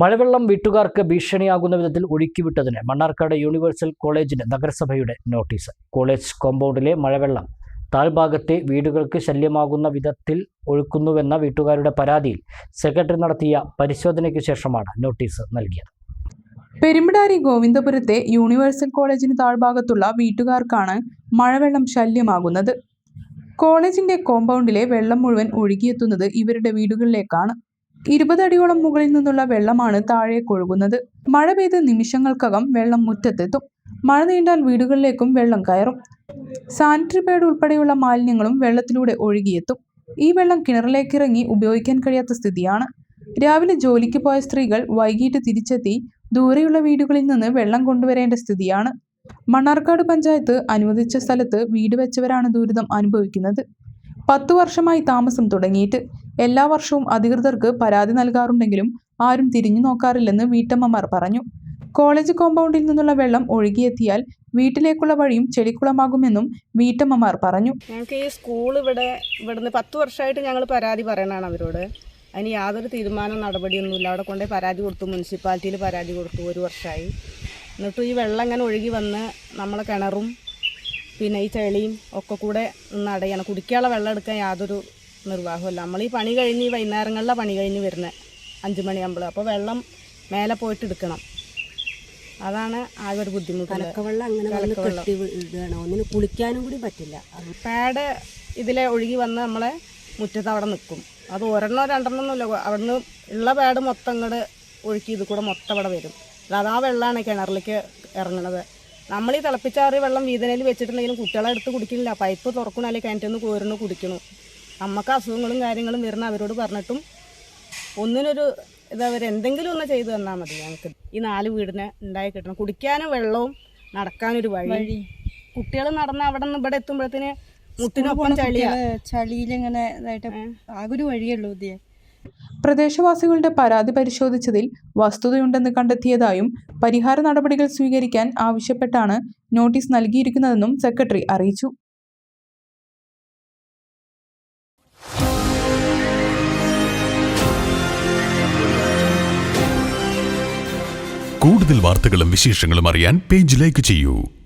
മഴവെള്ളം വീട്ടുകാർക്ക് ഭീഷണിയാകുന്ന വിധത്തിൽ ഒഴുക്കിവിട്ടതിന് മണ്ണാർക്കാട് യൂണിവേഴ്സൽ കോളേജിന് നഗരസഭയുടെ നോട്ടീസ്. കോളേജ് കോമ്പൗണ്ടിലെ മഴവെള്ളം താഴ്ഭാഗത്തെ വീടുകൾക്ക് ശല്യമാകുന്ന വിധത്തിൽ ഒഴുക്കുന്നുവെന്ന വീട്ടുകാരുടെ പരാതിയിൽ സെക്രട്ടറി നടത്തിയ പരിശോധനയ്ക്ക് ശേഷമാണ് നോട്ടീസ് നൽകിയത്. പെരുമ്പിടാരി ഗോവിന്ദപുരത്തെ യൂണിവേഴ്സൽ കോളേജിന് താഴ്ഭാഗത്തുള്ള വീട്ടുകാർക്കാണ് മഴവെള്ളം ശല്യമാകുന്നത്. കോളേജിന്റെ കോമ്പൗണ്ടിലെ വെള്ളം മുഴുവൻ ഒഴുകിയെത്തുന്നത് ഇവരുടെ വീടുകളിലേക്കാണ്. ഇരുപത് അടിയോളം മുകളിൽ നിന്നുള്ള വെള്ളമാണ് താഴേക്ക് ഒഴുകുന്നത് മഴ പെയ്ത് നിമിഷങ്ങൾക്കകം വെള്ളം മുറ്റത്തെത്തും. മഴ നീണ്ടാൽ വീടുകളിലേക്കും വെള്ളം കയറും. സാനിറ്ററി പാഡ് ഉൾപ്പെടെയുള്ള മാലിന്യങ്ങളും വെള്ളത്തിലൂടെ ഒഴുകിയെത്തും. ഈ വെള്ളം കിണറിലേക്ക് ഇറങ്ങി ഉപയോഗിക്കാൻ കഴിയാത്ത സ്ഥിതിയാണ്. രാവിലെ ജോലിക്ക് പോയ സ്ത്രീകൾ വൈകിട്ട് തിരിച്ചെത്തി ദൂരെയുള്ള വീടുകളിൽ നിന്ന് വെള്ളം കൊണ്ടുവരേണ്ട സ്ഥിതിയാണ്. മണ്ണാർക്കാട് പഞ്ചായത്ത് അനുവദിച്ച സ്ഥലത്ത് വീട് വെച്ചവരാണ് ദുരിതം അനുഭവിക്കുന്നത്. പത്തു വർഷമായി താമസം തുടങ്ങിയിട്ട് എല്ലാ വർഷവും അധികൃതർക്ക് പരാതി നൽകാറുണ്ടെങ്കിലും ആരും തിരിഞ്ഞു നോക്കാറില്ലെന്ന് വീട്ടമ്മമാർ പറഞ്ഞു. കോളേജ് കോമ്പൗണ്ടിൽ നിന്നുള്ള വെള്ളം ഒഴുകിയെത്തിയാൽ വീട്ടിലേക്കുള്ള വഴിയും ചെളിക്കുളമാകുമെന്നും വീട്ടമ്മമാർ പറഞ്ഞു. ഞങ്ങൾക്ക് ഈ സ്കൂൾ ഇവിടെ ഇവിടുന്ന് പത്ത് വർഷമായിട്ട് ഞങ്ങൾ പരാതി പറയണതാണ് അവരോട്. അതിന് യാതൊരു തീരുമാനം നടപടിയൊന്നുമില്ല. അവിടെ കൊണ്ടേ പരാതി കൊടുത്തു മുനിസിപ്പാലിറ്റിയിൽ പരാതി കൊടുത്തു ഒരു വർഷമായി. എന്നിട്ടും ഈ വെള്ളം ഇങ്ങനെ ഒഴുകി വന്ന് നമ്മളെ കിണറും പിന്നെ ഈ ചെളിയും ഒക്കെ കൂടെ ഒന്ന് അടയണം കുടിക്കാനുള്ള വെള്ളം എടുക്കാൻ യാതൊരു നിർവാഹമല്ല നമ്മൾ ഈ പണി കഴിഞ്ഞ് ഈ വൈകുന്നേരങ്ങളിലാണ് പണി കഴിഞ്ഞ് വരുന്നത് അഞ്ച് മണിയാകുമ്പോൾ അപ്പോൾ വെള്ളം മേലെ പോയിട്ട് എടുക്കണം. അതാണ് ആകെ ഒരു ബുദ്ധിമുട്ട്. കലക്കവെള്ളം അങ്ങനെ കെട്ടി ഒന്നിന് കുളിക്കാനും കൂടി പറ്റില്ല. പാഡ് ഇതിലെ ഒഴുകി വന്ന് നമ്മളെ മുറ്റത്ത് അവിടെ നിൽക്കും അത് ഒരെണ്ണോ രണ്ടെണ്ണോ ഒന്നുമില്ല. അവിടുന്ന് ഉള്ള പാഡ് മൊത്തം ഇങ്ങോട്ട് ഒഴുക്കി ഇത് കൂടെ മൊത്തം അവിടെ വരും. അത് ആ വെള്ളമാണ് കിണറിലേക്ക് ഇറങ്ങണത്. നമ്മൾ ഈ തിളപ്പിച്ചാറിയ വെള്ളം വീതനയിൽ വെച്ചിട്ടുണ്ടെങ്കിലും കുട്ടികളെ എടുത്ത് കുടിക്കുന്നില്ല പൈപ്പ് തുറക്കണ അല്ലെങ്കിൽ കിണറ്റിൽ നിന്ന് കോരുന്നു കുടിക്കണു. നമുക്ക് അസുഖങ്ങളും കാര്യങ്ങളും വരുന്ന അവരോട് പറഞ്ഞിട്ടും ഒന്നിനൊരു ഇത് അവർ എന്തെങ്കിലും ഒന്ന് ചെയ്തു തന്നാൽ മതി. ഞങ്ങൾക്ക് ഈ നാല് വീടിനെ ഉണ്ടായി കിട്ടണം. കുടിക്കാനും വെള്ളവും നടക്കാനൊരു വഴി. കുട്ടികൾ നടന്ന് അവിടെ നിന്ന് ഇവിടെ എത്തുമ്പോഴത്തേന് മുട്ടിനൊപ്പം ചളിയാ. ചളിയിലിങ്ങനെ ഇതായിട്ട് ആകൊരു വഴിയുള്ളൂ ഇതിയെ പ്രദേശവാസികളുടെ പരാതി പരിശോധിച്ചതിൽ വസ്തുതയുണ്ടെന്ന് കണ്ടെത്തിയതായും പരിഹാര നടപടികൾ സ്വീകരിക്കാൻ ആവശ്യപ്പെട്ടാണ് നോട്ടീസ് നൽകിയിരിക്കുന്നതെന്നും സെക്രട്ടറി അറിയിച്ചു. കൂടുതൽ വാർത്തകളും വിശേഷങ്ങളും അറിയാൻ പേജ് ലൈക്ക് ചെയ്യൂ.